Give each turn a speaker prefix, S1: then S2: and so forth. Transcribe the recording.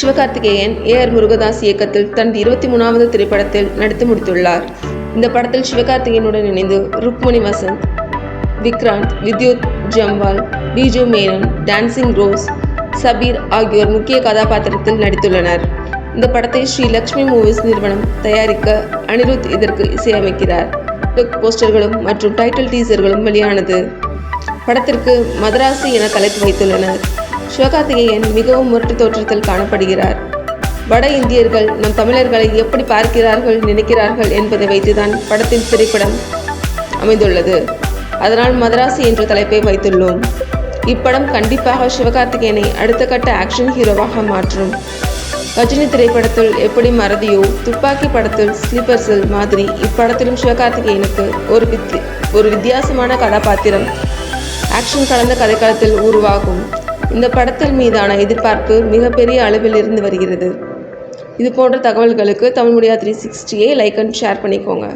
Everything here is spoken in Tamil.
S1: சிவகார்த்திகேயன் ஏ ஆர் முருகதாஸ் இயக்கத்தில் தனது இருபத்தி மூணாவது திரைப்படத்தில் நடித்து முடித்துள்ளார். இந்த படத்தில் சிவகார்த்திகேயனுடன் இணைந்து ருக்மணி வசந்த் விக்ராந்த் வித்யுத் ஜம்வால் பிஜு மேனன் டான்சிங் ரோஸ் சபீர் ஆகியோர் முக்கிய கதாபாத்திரத்தில் நடித்துள்ளனர். இந்த படத்தை ஸ்ரீ லக்ஷ்மி மூவிஸ் நிறுவனம் தயாரிக்க அனிருத் இதற்கு இசையமைக்கிறார். லுக் போஸ்டர்களும் மற்றும் டைட்டில் டீசர்களும் வெளியானது. படத்திற்கு மதராசி என தலைப்பு வைத்துள்ளனர். சிவகார்த்திகேயன் மிகவும் முரட்டு தோற்றத்தில் காணப்படுகிறார். வட இந்தியர்கள் நம் தமிழர்களை எப்படி பார்க்கிறார்கள் நினைக்கிறார்கள் என்பதை வைத்துதான் படத்தின் திரைப்படம் அமைந்துள்ளது. அதனால் மதராசி என்ற தலைப்பை வைத்துள்ளோம். இப்படம் கண்டிப்பாக சிவகார்த்திகேயனை அடுத்த கட்ட ஆக்ஷன் ஹீரோவாக மாற்றும். கஜினி திரைப்படத்தில் எப்படி மறதியோ துப்பாக்கி படத்தில் ஸ்லீப்பர்ஸில் மாதிரி இப்படத்திலும் சிவகார்த்திகேயனுக்கு ஒரு வித்தி ஒரு வித்தியாசமான கதாபாத்திரம். ஆக்ஷன் கலந்த கதைக்களத்தில் உருவாகும். இந்த படத்தின் மீதான எதிர்பார்ப்பு மிகப்பெரிய அளவில் இருந்து வருகிறது. இது போன்ற தகவல்களுக்கு தமிழ் மீடியா த்ரீ சிக்ஸ்டியை லைக் அண்ட் ஷேர் பண்ணிக்கோங்க.